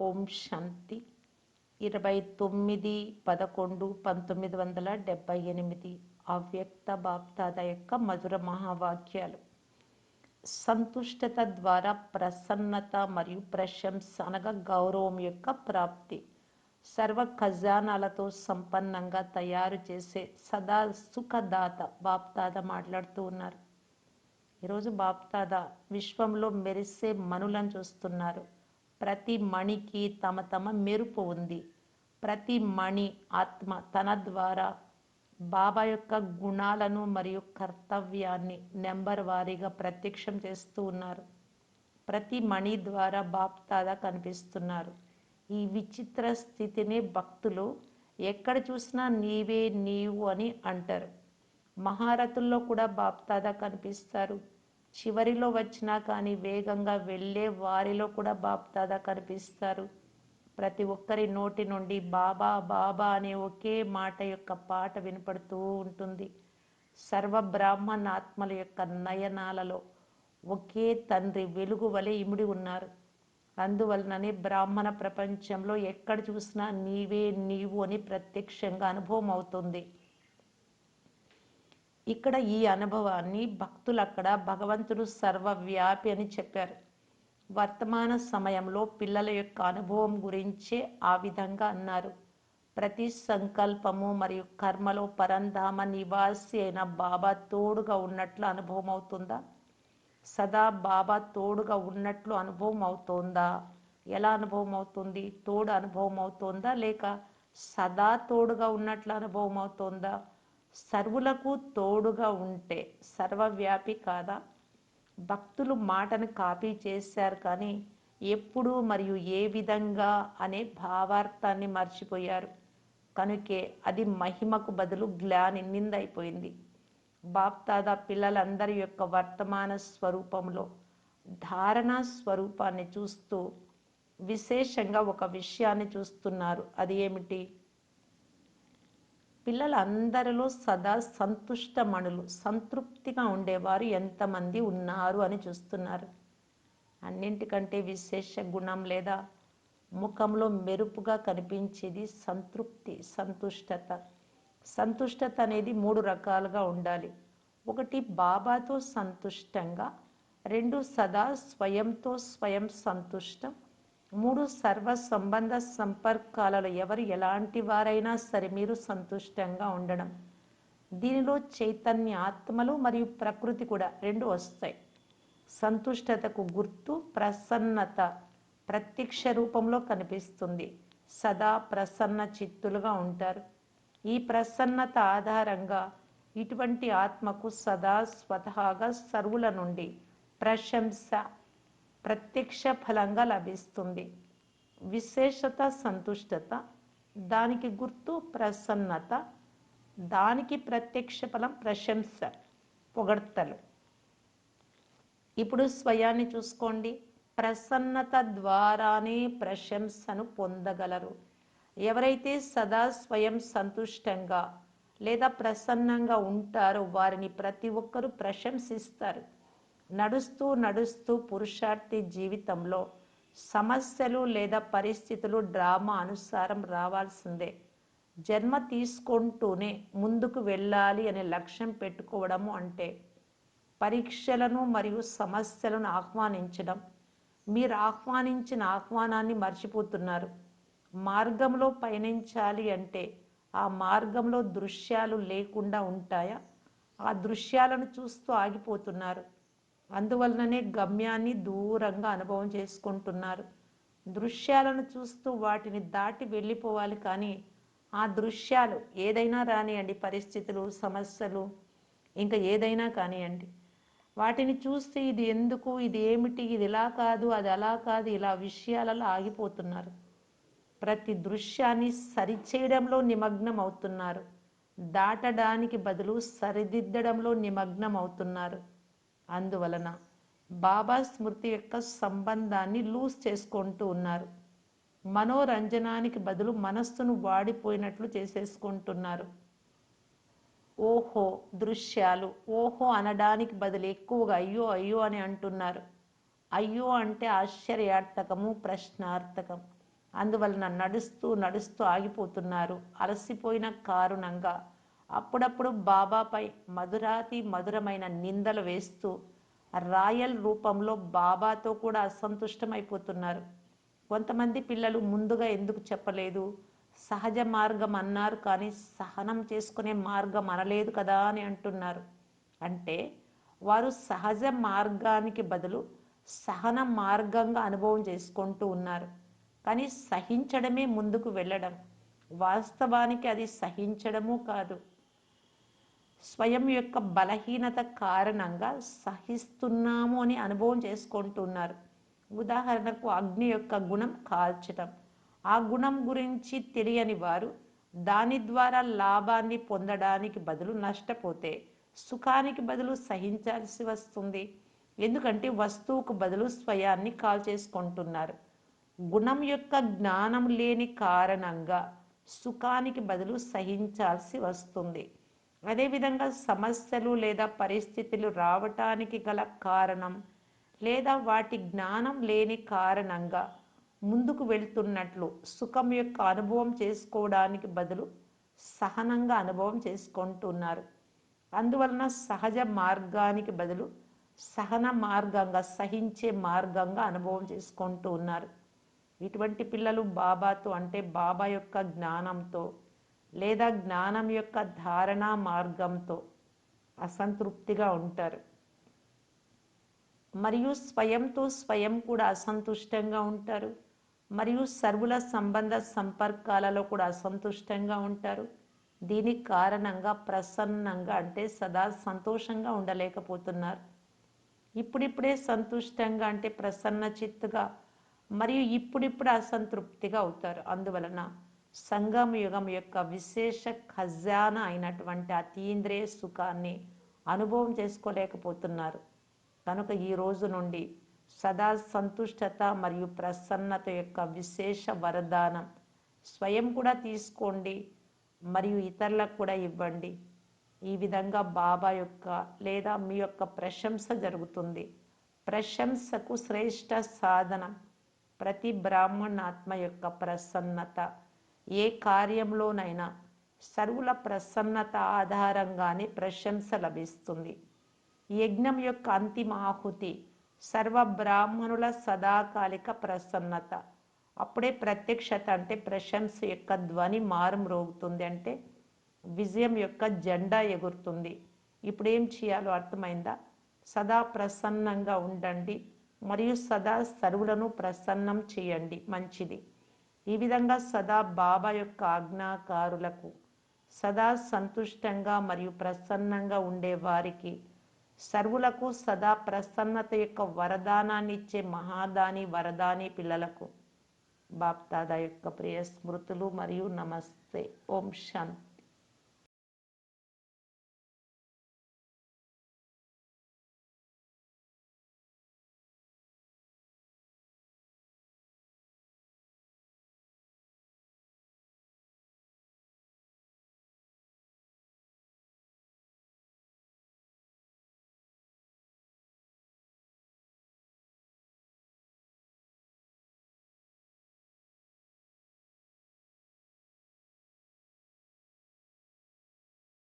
ఓం శాంతి. ఇరవై తొమ్మిది పదకొండు పంతొమ్మిది వందల డెబ్బై ఎనిమిది అవ్యక్త బాప్తాద యొక్క మధుర మహావాక్యాలు. సంతుష్టత ద్వారా ప్రసన్నత మరియు ప్రశంస అనగా గౌరవం యొక్క ప్రాప్తి. సర్వ ఖజానాలతో సంపన్నంగా తయారు చేసే సదా సుఖదాత బాప్తాద మాట్లాడుతూ ఉన్నారు. ఈరోజు బాప్తాద విశ్వంలో మెరిసే మనులను చూస్తున్నారు. ప్రతి మణికి తమ తమ మెరుపు ఉంది. ప్రతి మణి ఆత్మ తన ద్వారా బాబా యొక్క గుణాలను మరియు కర్తవ్యాన్ని నెంబర్ వారీగా ప్రత్యక్షం చేస్తూ ఉన్నారు. ప్రతి మణి ద్వారా బాప్తాద కనిపిస్తున్నారు. ఈ విచిత్ర స్థితిని భక్తులు ఎక్కడ చూసినా నీవే నీవు అని అంటారు. మహారథుల్లో కూడా బాప్తాద కనిపిస్తారు. చివరిలో వచ్చినా కానీ వేగంగా వెళ్ళే వారిలో కూడా బాప్తాద కనిపిస్తారు. ప్రతి ఒక్కరి నోటి నుండి బాబా బాబా అనే ఒకే మాట యొక్క పాట వినపడుతూ ఉంటుంది. సర్వ బ్రాహ్మణాత్మల యొక్క నయనాలలో ఒకే తండ్రి వెలుగు వలె ఇమిడి ఉన్నారు. అందువలననే బ్రాహ్మణ ప్రపంచంలో ఎక్కడ చూసినా నీవే నీవు అని ప్రత్యక్షంగా అనుభవం అవుతుంది ఇక్కడ ఈ అనుభవాన్ని భక్తులు అక్కడ భగవంతుడు సర్వవ్యాపి అని చెప్పారు. వర్తమాన సమయంలో పిల్లల యొక్క అనుభవం గురించే ఆ విధంగా అన్నారు. ప్రతి సంకల్పము మరియు కర్మలో పరంధామ నివాసి అయిన బాబా తోడుగా ఉన్నట్లు అనుభవం అవుతుందా? సదా బాబా తోడుగా ఉన్నట్లు అనుభవం అవుతోందా? ఎలా అనుభవం అవుతుంది? తోడు అనుభవం అవుతోందా లేక సదా తోడుగా ఉన్నట్లు అనుభవం అవుతోందా? సర్వులకు తోడుగా ఉంటే సర్వవ్యాపి కాదా? భక్తులు మాటను కాపీ చేశారు కానీ ఎప్పుడు మరియు ఏ విధంగా అనే భావార్థాన్ని మర్చిపోయారు. కనుకే అది మహిమకు బదులు గ్లాని నిందైపోయింది. బాప్తాదా పిల్లలందరి యొక్క వర్తమాన స్వరూపంలో ధారణా స్వరూపాన్ని చూస్తూ విశేషంగా ఒక విషయాన్ని చూస్తున్నారు. అది ఏమిటి? పిల్లలందరిలో సదా సంతుష్టమణులు సంతృప్తిగా ఉండేవారు ఎంతమంది ఉన్నారు అని చూస్తున్నారు. అన్నింటికంటే విశేష గుణం లేదా ముఖంలో మెరుపుగా కనిపించేది సంతృప్తి సంతుష్టత. సంతుష్టత అనేది మూడు రకాలుగా ఉండాలి. ఒకటి బాబాతో సంతుష్టంగా రెండు సదా స్వయంతో స్వయం సంతుష్టం మూడు సర్వ సంబంధ సంపర్కాలలో ఎవరు ఎలాంటి వారైనా సరే మీరు సంతుష్టంగా ఉండడం. దీనిలో చైతన్య ఆత్మలు మరియు ప్రకృతి కూడా రెండు వస్తాయి. సంతుష్టతకు గుర్తు ప్రసన్నత ప్రత్యక్ష రూపంలో కనిపిస్తుంది. సదా ప్రసన్న చిత్తులుగా ఉంటారు. ఈ ప్రసన్నత ఆధారంగా ఇటువంటి ఆత్మకు సదా స్వతహాగా సర్వుల నుండి ప్రశంస ప్రత్యక్ష ఫలంగా లభిస్తుంది. విశేషత సంతుష్టత దానికి గుర్తు ప్రసన్నత దానికి ప్రత్యక్ష ఫలం ప్రశంస పొగడ్తలు. ఇప్పుడు స్వయాన్ని చూసుకోండి. ప్రసన్నత ద్వారానే ప్రశంసను పొందగలరు. ఎవరైతే సదా స్వయం సంతుష్టంగా లేదా ప్రసన్నంగా ఉంటారో వారిని ప్రతి ఒక్కరూ ప్రశంసిస్తారు. నడుస్తూ నడుస్తూ పురుషార్థి జీవితంలో సమస్యలు లేదా పరిస్థితులు డ్రామా అనుసారం రావాల్సిందే. జన్మ తీసుకుంటూనే ముందుకు వెళ్ళాలి అనే లక్ష్యం పెట్టుకోవడము అంటే పరీక్షలను మరియు సమస్యలను ఆహ్వానించడం. మీరు ఆహ్వానించిన ఆహ్వానాన్ని మర్చిపోతున్నారు. మార్గంలో పయనించాలి అంటే ఆ మార్గంలో దృశ్యాలు లేకుండా ఉంటాయా? ఆ దృశ్యాలను చూస్తూ ఆగిపోతున్నారు. అందువలననే గమ్యాన్ని దూరంగా అనుభవం చేసుకుంటున్నారు. దృశ్యాలను చూస్తూ వాటిని దాటి వెళ్ళిపోవాలి కానీ ఆ దృశ్యాలు ఏదైనా రానియండి. పరిస్థితులు సమస్యలు ఇంకా ఏదైనా కానివ్వండి వాటిని చూస్తే ఇది ఎందుకు ఇది ఏమిటి ఇది ఇలా కాదు అది అలా కాదు ఇలా విషయాలలో ఆగిపోతున్నారు. ప్రతి దృశ్యాన్ని సరిచేయడంలో నిమగ్నం అవుతున్నారు దాటడానికి బదులు సరిదిద్దడంలో నిమగ్నం అవుతున్నారు అందువలన బాబా స్మృతి యొక్క సంబంధాన్ని లూజ్ చేసుకుంటూ ఉన్నారు. మనోరంజనానికి బదులు మనస్సును వాడిపోయినట్లు చేసేసుకుంటున్నారు. ఓహో దృశ్యాలు. ఓహో అనడానికి బదులు ఎక్కువగా అయ్యో అయ్యో అని అంటున్నారు. అయ్యో అంటే ఆశ్చర్యార్థకము ప్రశ్నార్థకం. అందువలన నడుస్తూ నడుస్తూ ఆగిపోతున్నారు. అలసిపోయిన కారణంగా. అప్పుడప్పుడు బాబాపై మధురాతి మధురమైన నిందలు వేస్తూ రాయల్ రూపంలో బాబాతో కూడా అసంతుష్టమైపోతున్నారు. కొంతమంది పిల్లలు ముందుగా ఎందుకు చెప్పలేదు? సహజ మార్గం అన్నారు కానీ సహనం చేసుకునే మార్గం అనలేదు కదా అని అంటున్నారు. అంటే వారు సహజ మార్గానికి బదులు సహన మార్గంగా అనుభవం చేసుకుంటూ ఉన్నారు. కానీ సహించడమే ముందుకు వెళ్ళడం. వాస్తవానికి అది సహించడము కాదు. స్వయం యొక్క బలహీనత కారణంగా సహిస్తున్నాము అని అనుభవం చేసుకుంటున్నారు. ఉదాహరణకు అగ్ని యొక్క గుణం కాల్చడం ఆ గుణం గురించి తెలియని వారు దాని ద్వారా లాభాన్ని పొందడానికి బదులు నష్టపోతే సుఖానికి బదులు సహించాల్సి వస్తుంది. ఎందుకంటే వస్తువుకు బదులు స్వయాన్ని కాల్చేసుకుంటున్నారు. గుణం యొక్క జ్ఞానం లేని కారణంగా సుఖానికి బదులు సహించాల్సి వస్తుంది. అదేవిధంగా సమస్యలు లేదా పరిస్థితులు రావటానికి గల కారణం లేదా వాటి జ్ఞానం లేని కారణంగా ముందుకు వెళ్తున్నట్లు సుఖం యొక్క అనుభవం చేసుకోవడానికి బదులు సహనంగా అనుభవం చేసుకుంటున్నారు. అందువలన సహజ మార్గానికి బదులు సహన మార్గంగా సహించే మార్గంగా అనుభవం చేసుకుంటూ ఉన్నారు. ఇటువంటి పిల్లలు బాబాతో అంటే బాబా యొక్క జ్ఞానంతో లేదా జ్ఞానం యొక్క ధారణా మార్గంతో అసంతృప్తిగా ఉంటారు. మరియు స్వయంతో స్వయం కూడా అసంతుష్టంగా ఉంటారు. మరియు సర్వుల సంబంధ సంపర్కాలలో కూడా అసంతుష్టంగా ఉంటారు. దీనికి కారణంగా ప్రసన్నంగా అంటే సదా సంతోషంగా ఉండలేకపోతున్నారు. ఇప్పుడిప్పుడే సంతుష్టంగా అంటే ప్రసన్న చిత్తుగా మరియు ఇప్పుడిప్పుడు అసంతృప్తిగా అవుతారు. అందువలన సంగమ యుగం యొక్క విశేష ఖజానా అయినటువంటి అతీంద్రియ సుఖాన్ని అనుభవం చేసుకోలేకపోతున్నారు. కనుక ఈ రోజు నుండి సదా సంతుష్టత మరియు ప్రసన్నత యొక్క విశేష వరదానం స్వయం కూడా తీసుకోండి మరియు ఇతరులకు కూడా ఇవ్వండి. ఈ విధంగా బాబా యొక్క లేదా మీ యొక్క ప్రశంస జరుగుతుంది. ప్రశంసకు శ్రేష్ట సాధనం ప్రతి బ్రాహ్మణాత్మ యొక్క ప్రసన్నత ఏ కార్యంలోనైనా సర్వుల ప్రసన్నత ఆధారంగానే ప్రశంస లభిస్తుంది. యజ్ఞం యొక్క అంతిమ ఆహుతి సర్వ బ్రాహ్మణుల సదాకాలిక ప్రసన్నత. అప్పుడే ప్రత్యక్షత అంటే ప్రశంస యొక్క ధ్వని మారుమ్రోగుతుంది అంటే విజయం యొక్క జెండా ఎగురుతుంది. ఇప్పుడు ఏం చేయాలో అర్థమైందా? సదా ప్రసన్నంగా ఉండండి మరియు సదా సర్వులను ప్రసన్నం చేయండి. మంచిది. ఈ విధంగా సదా బాబా యొక్క ఆజ్ఞాకారులకు సదా సంతుష్టంగా మరియు ప్రసన్నంగా ఉండే వారికి సర్వులకు సదా ప్రసన్నత యొక్క వరదానాన్ని ఇచ్చే మహాదాని వరదాని పిల్లలకు. బాప్దాదా యొక్క ప్రియ స్మృతులు మరియు నమస్తే. ఓం శాంతి.